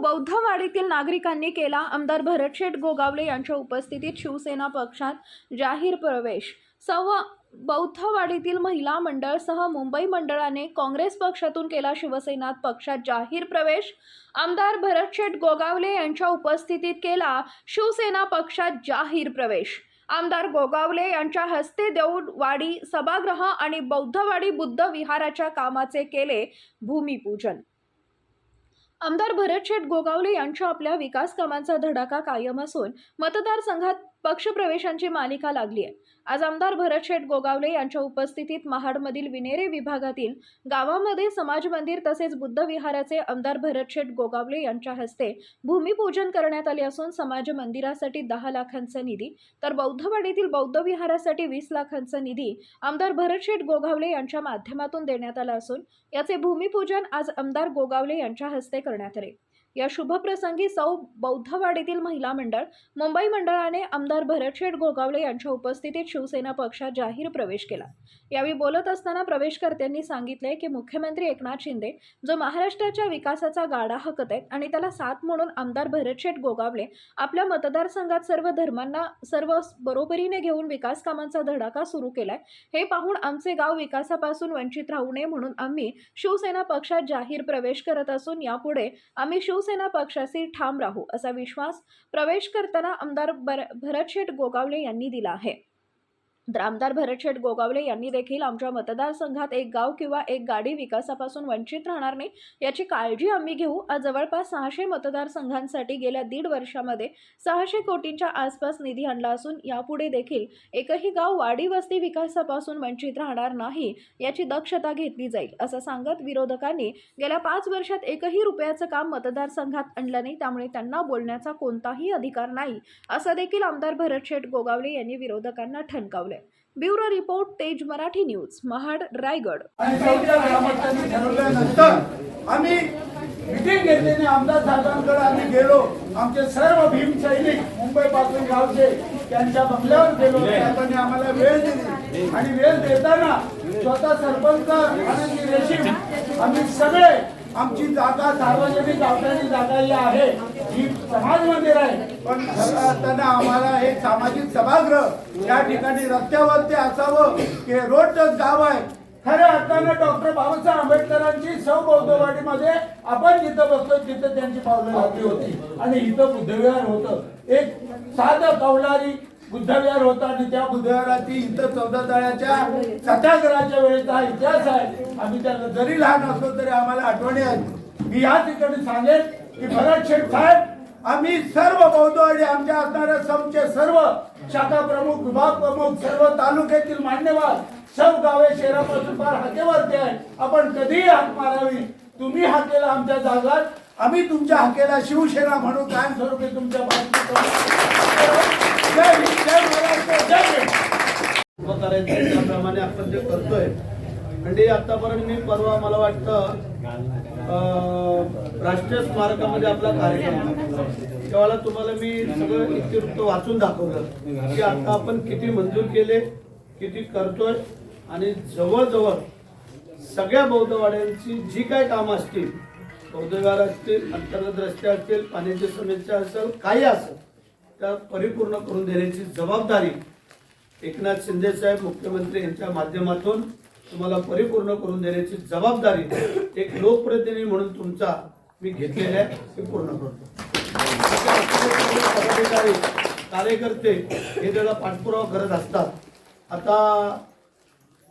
बौद्धवाडीतील नागरिकांनी केला आमदार भरतशेठ गोगावले यांच्या उपस्थितीत शिवसेना पक्षात जाहीर प्रवेश. सव बौद्धवाडीतील महिला मंडळसह मुंबई मंडळाने काँग्रेस पक्षातून केला शिवसेना पक्षात जाहीर प्रवेश. आमदार भरतशेठ गोगावले यांच्या उपस्थितीत केला शिवसेना पक्षात जाहीर प्रवेश. आमदार गोगावले यांच्या हस्ते देऊळवाडी सभागृह आणि बौद्धवाडी बुद्ध विहाराच्या कामाचे केले भूमिपूजन. आमदार भरत शेठ गोगावले यांच्या आपल्या विकास कामांचा धडाका कायम असून मतदारसंघात पक्षप्रवेशांची मालिका लागली आहे. आज आमदार भरतशेठ गोगावले यांच्या उपस्थितीत महाडमधील विनेरे विभागातील गावामध्ये समाज मंदिर तसेच बुद्ध विहाराचे आमदार भरतशेठ गोगावले यांच्या हस्ते भूमिपूजन करण्यात आले असून समाज मंदिरासाठी दहा लाखांचा निधी तर बौद्धवाडीतील बौद्ध विहारासाठी वीस लाखांचा निधी आमदार भरतशेठ गोगावले यांच्या माध्यमातून देण्यात आला असून याचे भूमिपूजन आज आमदार गोगावले यांच्या हस्ते करण्यात आले. या शुभप्रसंगी सौ बौद्धवाडीतील महिला मंडळ मुंबई मंडळाने आमदार भरतशेठ गोगावले यांच्या उपस्थितीत शिवसेना पक्षात जाहीर प्रवेश केला. यावेळी बोलत असताना प्रवेशकर्त्यांनी सांगितले की मुख्यमंत्री एकनाथ शिंदे जो महाराष्ट्राच्या विकासाचा गाडा हकत आहेत आणि त्याला साथ म्हणून आमदार भरतशेठ गोगावले आपल्या मतदारसंघात सर्व धर्मांना सर्व बरोबरीने घेऊन विकास कामांचा धडाका सुरू केलाय. हे पाहून आमचे गाव विकासापासून वंचित राहू नये म्हणून आम्ही शिवसेना पक्षात जाहीर प्रवेश करत असून यापुढे आम्ही शिव शिवसेना पक्षाशी ठाम राहू असा विश्वास प्रवेश करताना आमदार बर भरतशेठ गोगावले यांनी दिला आहे. तर आमदार भरतशेठ गोगावले यांनी देखील आमच्या मतदारसंघात एक गाव किंवा एक गाडी विकासापासून वंचित राहणार नाही याची काळजी आम्ही घेऊ. आज जवळपास सहाशे मतदारसंघांसाठी गेल्या दीड वर्षामध्ये सहाशे कोटींच्या आसपास निधी आणला असून यापुढे देखील एकही गाव वाडी वस्ती विकासापासून वंचित राहणार नाही याची दक्षता घेतली जाईल असं सांगत विरोधकांनी गेल्या पाच वर्षात एकही रुपयाचं काम मतदारसंघात आणलं नाही त्यामुळे त्यांना बोलण्याचा कोणताही अधिकार नाही असं देखील आमदार भरतशेठ गोगावले यांनी विरोधकांना ठणकावले ब्युरो रिपोर्ट तेज मराठी न्यूज महाड रायगड. आम्ही मिटिंग घेतली आणि आमदार साहेबांकडे आम्ही गेलो. आमचे सर्व भीम सैनिक मुंबई पासून गावचे त्यांच्या बंगल्यावर गेलो. साहेबांनी आम्हाला वेळ दिली. आणि वेळ देताना स्वतः सरपंच आनंदी रेशीम आम्ही सगळे आमची जागा सार्वजनिक गावठाणी जागा ही आहे. ही समाज मंदिर आहे. पण खरं असताना आम्हाला एक सामाजिक सभागृह या ठिकाणी रस्त्यावरती असावं की रोडच गाव आहे. खऱ्या अर्थानं डॉक्टर बाबासाहेब आंबेडकरांची सौ बौद्धवाडीमध्ये आपण जिथं बसलो तिथं त्यांची पावलं लागली होती. आणि इथं बुद्धविहार होतं. एक साधं कवलारी बुद्धविहार होता आणि त्या बुद्धविहाराची इतर चौदा तळ्याच्या सत्याग्रहाच्या वेळेचा इतिहास आहे. आम्ही त्याला जरी लहान असलो तरी आम्हाला आठवणी आहेत. मी या ठिकाणी सांगेन की भरत शेठ साहेब आम्ही सर्व बौद्धवाडी आमच्या असणाऱ्या समचे सर्व शाखा प्रमुख विभाग प्रमुख सर्व तालुक्यातील मान्यवर सब गावे शहरापासून फार हाकेवरती आहे आपण कधीही हाक मारावी. तुम्ही हाकेला आमच्या जागात. आम्ही तुमच्या हाकेला शिवसेना म्हणून कायमस्वरूपी तुमच्या बाजूने हिंद त्याप्रमाणे आपण जे करतोय. म्हणजे आतापर्यंत मी परवा मला वाटतं राष्ट्रीय स्मारकामध्ये आपला कार्यक्रम त्यावेळेला तुम्हाला मी सगळं इतिवृत्त वाचून दाखवलं की आता आपण किती मंजूर केले किती करतोय. आणि जवळजवळ सगळ्या बौद्धवाड्यांची जी काय कामं असतील बौद्धविहार असतील अंतर्गत रस्ते असतील पाण्याची समस्या असेल काही असेल त्या परिपूर्ण करून देण्याची जबाबदारी एकनाथ शिंदे साहेब मुख्यमंत्री यांच्या माध्यमातून तुम्हाला परिपूर्ण करून देण्याची जबाबदारी एक लोकप्रतिनिधी म्हणून तुमचा मी घेतलेला आहे ते पूर्ण करतो. पदाधिकारी कार्यकर्ते हे त्याला पाठपुरावा करत असतात. आता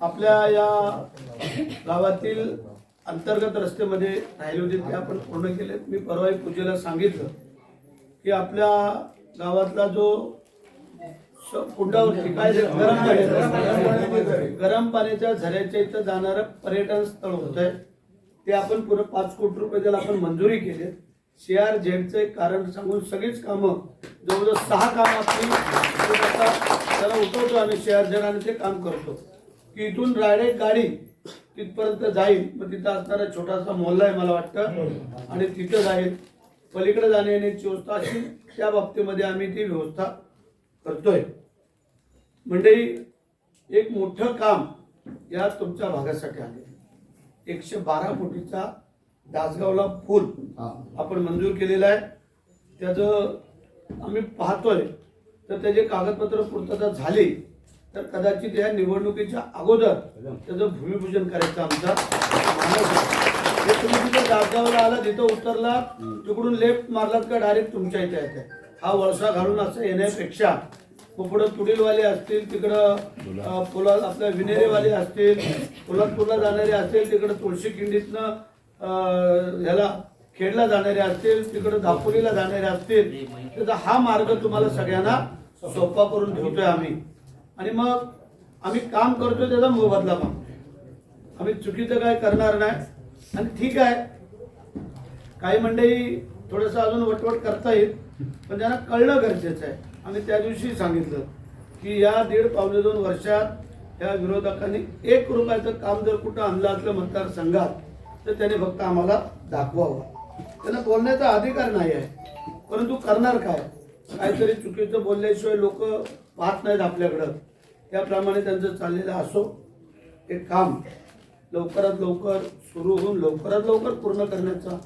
आपल्या या गावातील अंतर्गत रस्त्यामध्ये राहिले होते ते आपण पूर्ण केले मी परवा पूजेला सांगितलं की आपल्या गावातला जो काय गरम गरम पाण्याच्या झऱ्याच्या इथं जाणारं पर्यटन स्थळ होत. आहे ते आपण पुन्हा पाच कोटी रुपये त्याला आपण मंजुरी केली सी आर कारण सांगून सगळीच कामं जवळजवळ सहा कामं आपली त्याला उठवतो आम्ही सी आर झेड आणि ते काम करतो. की इथून डायरेक्ट गाडी तिथपर्यंत जाईल. मग तिथं असणारा छोटासा मोहल्ला आहे मला वाटतं. आणि तिथं जाईल. पलीकडे जाण्या येण्याची व्यवस्था अशी त्या बाबतीमध्ये आम्ही ती व्यवस्था करतोय. मंडळी एक मोठं काम या तुमच्या भागासाठी आले एकशे बारा कोटीचा दासगावला पूल आपण मंजूर केलेला आहे. त्याचं आम्ही पाहतोय. तर त्याचे कागदपत्र पूर्तता झाली तर कदाचित या निवडणुकीच्या अगोदर त्याचं भूमिपूजन करायचं आमचा तुम्ही तिथं दासगावला आला तिथं उतरला तिकडून लेफ्ट मारलात का डायरेक्ट तुमच्या इथे येते हा वळसा घालून असं येण्यापेक्षा पुढं तुडीलवाले असतील तिकडं पुला आपल्या विनेरेवाले असतील पोलादपूरला जाणारे असतील तिकडं तुळशी खिंडीतनं अं, ह्याला खेडला जाणारे असतील तिकडं दापोलीला जाणारे असतील त्याचा हा मार्ग तुम्हाला सगळ्यांना सोपा करून ठेवतोय आम्ही. आणि मग आम्ही काम करतोय त्याचा मोबदला मग. आम्ही चुकीचं काय करणार नाही. आणि ठीक आहे. काही मंडळी थोडंसं अजून वटवट करता येईल. पण त्यांना कळणं गरजेचं आहे. आम्ही त्या दिवशी सांगितलं की या दीड पावणे दोन वर्षात या विरोधकांनी एक रुपयाचं काम जर कुठं आणलं असलं मतदारसंघात तर त्याने फक्त आम्हाला दाखवावं. त्यांना बोलण्याचा अधिकार नाही आहे. परंतु करणार काय? काहीतरी चुकीचं बोलल्याशिवाय लोक पाहत नाहीत आपल्याकडं. त्याप्रमाणे त्यांचं चाललेलं असो. हे काम लवकरात लवकर सुरू होऊन लवकरात लवकर पूर्ण करण्याचा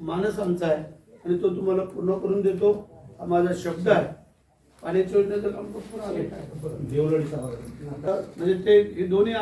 मानस आमचा आहे. आणि तो तुम्हाला पूर्ण करून देतो. हा माझा शब्द आहे. पाण्याच्या योजनेचं काम भरपूर आले म्हणजे ते हे दोन्ही